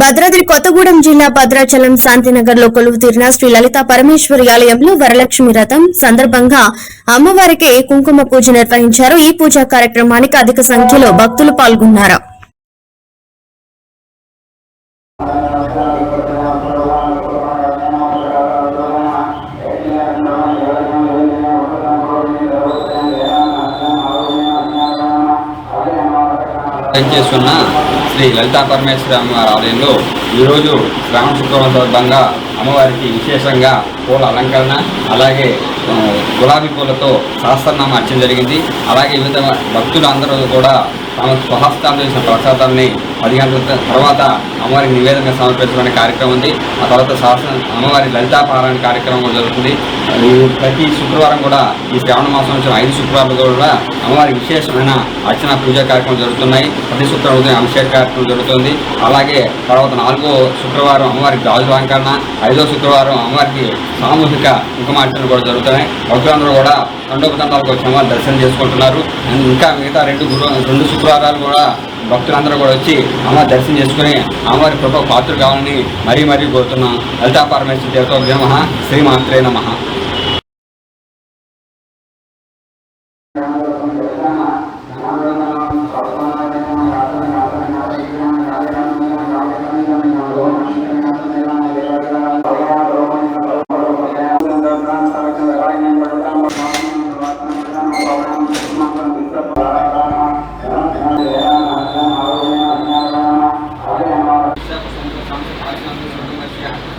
భద్రాద్రి కొత్తగూడెం జిల్లా భద్రాచలం శాంతినగర్లో కొలువు తీరిన శ్రీ లలిత పరమేశ్వరి ఆలయంలో వరలక్ష్మి రథం సందర్భంగా అమ్మవారికి కుంకుమ పూజ నిర్వహించారు. ఈ పూజా కార్యక్రమానికి అధిక సంఖ్యలో భక్తులు పాల్గొన్నారు. చేస్తున్న శ్రీ లలితా పరమేశ్వర అమ్మవారి ఆలయంలో ఈరోజు శ్రావణ శుక్రవారం సందర్భంగా అమ్మవారికి విశేషంగా పూల అలంకరణ అలాగే గులాబీ పూలతో సహస్రనామ అర్చన జరిగింది. అలాగే వివిధ భక్తులు అందరూ కూడా తమ స్వహస్తాలు చేసిన ప్రసాదాన్ని పది గంటల తర్వాత అమ్మవారికి నివేదన సమర్పించడానికి కార్యక్రమం ఉంది. ఆ తర్వాత శాసన అమ్మవారి లలితాపారాయణ కార్యక్రమం కూడా జరుగుతుంది. ప్రతి శుక్రవారం కూడా ఈ శ్రావణ మాసం వచ్చిన ఐదు శుక్రవారాలు కూడా అమ్మవారికి విశేషమైన అర్చన పూజా కార్యక్రమాలు జరుగుతున్నాయి. ప్రతి శుక్రవారం ఉదయం అభిషేక కార్యక్రమం జరుగుతుంది. అలాగే తర్వాత నాలుగో శుక్రవారం అమ్మవారికి గాజు అలంకరణ ఐదో శుక్రవారం అమ్మవారికి సామూహిక ముఖమార్చనలు కూడా జరుగుతున్నాయి. భక్తులందరూ కూడా తండోపతండాలకు వచ్చి అమ్మవారి దర్శనం చేసుకుంటున్నారు. ఇంకా మిగతా రెండు గురు రెండు శుక్రవారాలు కూడా భక్తులందరూ కూడా వచ్చి అమ్మవారి దర్శనం చేసుకుని అమ్మవారి కృప పాత్ర కావాలని మరీ మరీ కోరుతున్నాం. లలితా పరమేశ్వర దేవతో నమ. శ్రీమాత్రే నమః.